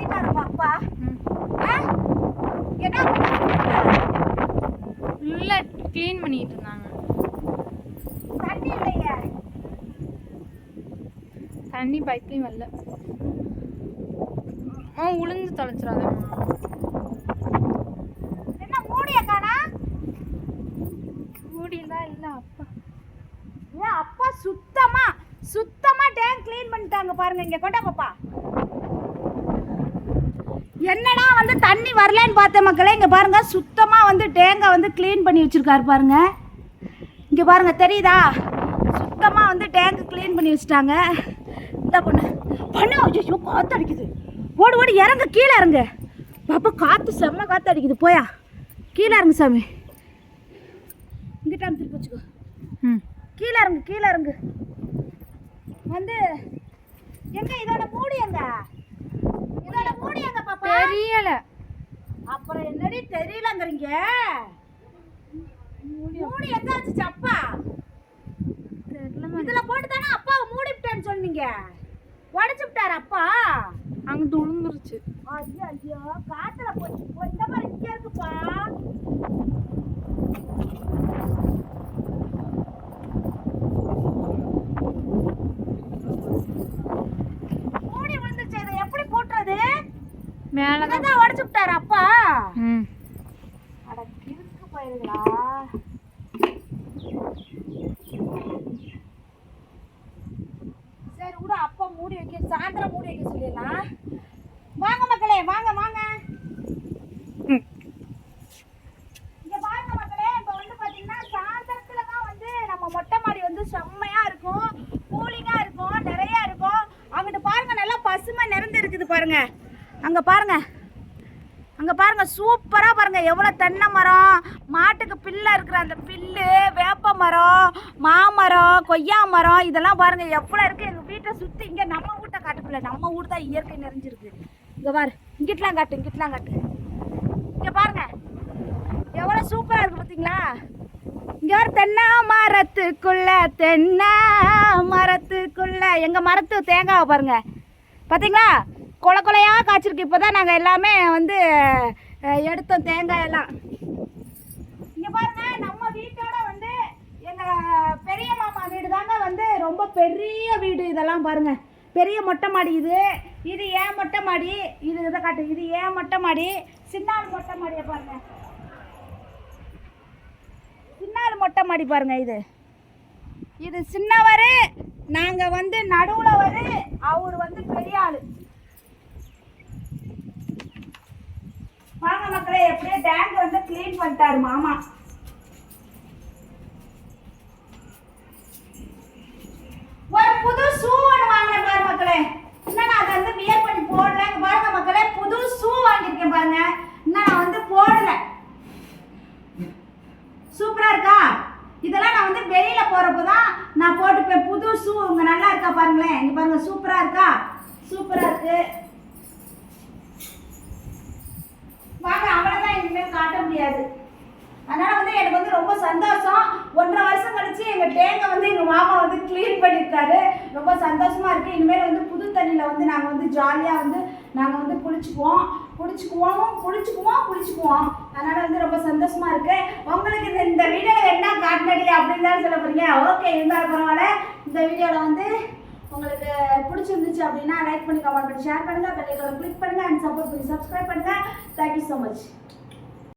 பண்ணிட்டாரு உங்க அப்பா என்ன உள்ள க்ளீன் பண்ணிட்டு இருந்தாங்க. தண்ணி இல்லையே. தண்ணி பைப்லையும் வரல. ஆ உளுந்து தொலைச்சிடாத. என்ன மூடிய காணா? இல்லை அப்பா. ஏன் அப்பா சுத்தமாக சுத்தமாக டேங்க் கிளீன் பண்ணிட்டாங்க பாருங்க இங்கே கொண்டா பாப்பா. என்னடா வந்து தண்ணி வரலன்னு பார்த்த மக்களே. இங்க பாருங்க சுத்தமா வந்து டேங்கை வந்து க்ளீன் பண்ணி வச்சிருக்காரு பாருங்க. இங்க பாருங்க தெரியுதா? சுத்தமா வந்து டேங்க் க்ளீன் பண்ணி வச்சுட்டாங்க. இந்த பொண்ணு. பண்ணு ஐயோ காத்து அடிக்குது. ஓடு ஓடு இறங்கு கீழே இறங்கு. பாப்பா காத்து செம்ம காத்து அடிக்குது. போயா. கீழே இறங்கு சாமி. இங்கிட்ட திருப்பி வச்சுக்கோ. ம். கீழே இறங்கு கீழே இறங்கு. வந்து எங்க இதோட மூடி எங்க இதோட மூடி எங்க பாப்பா தெரியல. அப்புறம் என்னடி தெரியலங்கிறீங்க? மூடி எங்க வச்சுச்சு அப்பா? இதுல போட்டு தானே அப்பாவை மூடிவிட்டேன்னு சொன்னீங்க. உடச்சு விட்டாரு அப்பா. அங்கிட்டு உளுந்துருச்சு. ஐயோ ஐயோ காத்துல போச்சு இந்த மாதிரி இங்க இருக்குப்பா மூடி விழுந்துச்சு இதை எப்படி போட்டுறது மேலதான் இதான் உடச்சு விட்டாரு அப்பா. அட கிறுக்கு போயிருங்களா சரி விடு அப்பா மூடி வைக்க சாயந்தரம் மூடி வைக்க சொல்லிடலாம். வாங்க மக்களே வாங்க வாங்க. ம். இங்க பாருங்க மக்களே இப்போ வந்து பாத்தீங்கன்னா சாயந்தரத்துல தான் வந்து நம்ம மொட்டை மாடி வந்து செம்மையா இருக்கும். கூலிங்கா இருக்கும் நிறைய இருக்கும். அங்கிட்டு பாருங்க நல்லா பசுமை நிறைந்து இருக்குது பாருங்க. அங்கே பாருங்க. அங்கே பாருங்க சூப்பராக பாருங்க. எவ்வளோ தென்னை மரம் மாட்டுக்கு பில்லை இருக்கிற அந்த பில்லு வேப்ப மரம் மாமரம் கொய்யா மரம் இதெல்லாம் பாருங்க. எவ்வளோ இருக்கு. எங்கள் வீட்டை சுற்றி இங்கே நம்ம வீட்டை காட்டுக்குள்ள. நம்ம வீடு தான் இயற்கை நிறைஞ்சிருக்கு. இங்கே பாரு. இங்கிட்டலாம் காட்டு இங்கிட்டலாம் காட்டு. இங்கே பாருங்க. எவ்வளோ சூப்பராக இருக்கு பார்த்தீங்களா இங்கே ஒரு தென்னை மரத்துக்குள்ள தென்னை மரத்துக்குள்ள. எங்கள் மரத்து தேங்காவை பாருங்க. பார்த்தீங்களா கொலை கொலையா காய்ச்சிருக்கு. இப்போதான் நாங்கள் எல்லாமே வந்து எடுத்தோம் தேங்காய் எல்லாம். இங்கே பாருங்க நம்ம வீட்டோட வந்து எங்கள் பெரிய மாமா வீடு தாங்க வந்து ரொம்ப பெரிய வீடு இதெல்லாம் பாருங்கள் பெரிய மொட்டை மாடி இது. இது ஏன் மொட்டை மாடி? இது இதை காட்டு. இது ஏன் மொட்டை மாடி? சின்னாள் மொட்டை மாடியை பாருங்க. சின்னாள் மொட்டை மாடி பாருங்க இது. இது சின்னவர் நாங்கள் வந்து நடுவில் வரு. அவர் வந்து பெரிய ஆள் வாங்க அப்படியே டேங்க் வந்து க்ளீன் பண்ணிட்டாரு மாமா. ஒரு புது ஷூ ஒன்று வாங்கினேன் பாரு மக்களே. இன்னும் நான் அதை வந்து வியர் பண்ணி போடல? பாருங்க மக்களே புது ஷூ வாங்கியிருக்கேன் பாருங்க. இன்னும் நான் வந்து போடல. சூப்பரா இருக்கா? இதெல்லாம் நான் வந்து வெளியில போறப்போ தான் நான் போட்டுப்பேன். புது ஷூ உங்க நல்லா இருக்கா பாருங்களேன். இங்க பாருங்க சூப்பரா இருக்கா? சூப்பரா இருக்கு. வாங்க அவ்வளவு இனிமேல் காட்ட முடியாது அதனால வந்து எனக்கு வந்து ரொம்ப சந்தோஷம். ஒன்றரை வருஷம் கழிச்சு எங்க டேங்கை வந்து எங்க மாமா வந்து க்ளீன் பண்ணியிருக்காரு ரொம்ப சந்தோஷமா இருக்கு. இனிமேல் வந்து புது தண்ணியில வந்து நாங்க வந்து ஜாலியா வந்து நாங்க வந்து குளிச்சுக்குவோம். குளிச்சுக்குவோம் குளிச்சுக்குவோம் குளிச்சுக்குவோம். அதனால வந்து ரொம்ப சந்தோஷமா இருக்கு. உங்களுக்கு இந்த இந்த வீடியோல என்ன காட்டினடி அப்படின்னு தான் சொல்ல போறீங்க. ஓகே இருந்தாலும் பரவாயில்ல. இந்த வீடியோல வந்து உங்களுக்கு பிடிச்சிருந்துச்சு அப்படின்னா லைக் பண்ணி கமெண்ட் பண்ணி ஷேர் பண்ணுங்க. பெல்லைக்கனை கிளிக் பண்ணுங்க அண்ட் சப்போர்ட் பண்ணி சப்ஸ்கிரைப் பண்ணுங்க. Thank you so much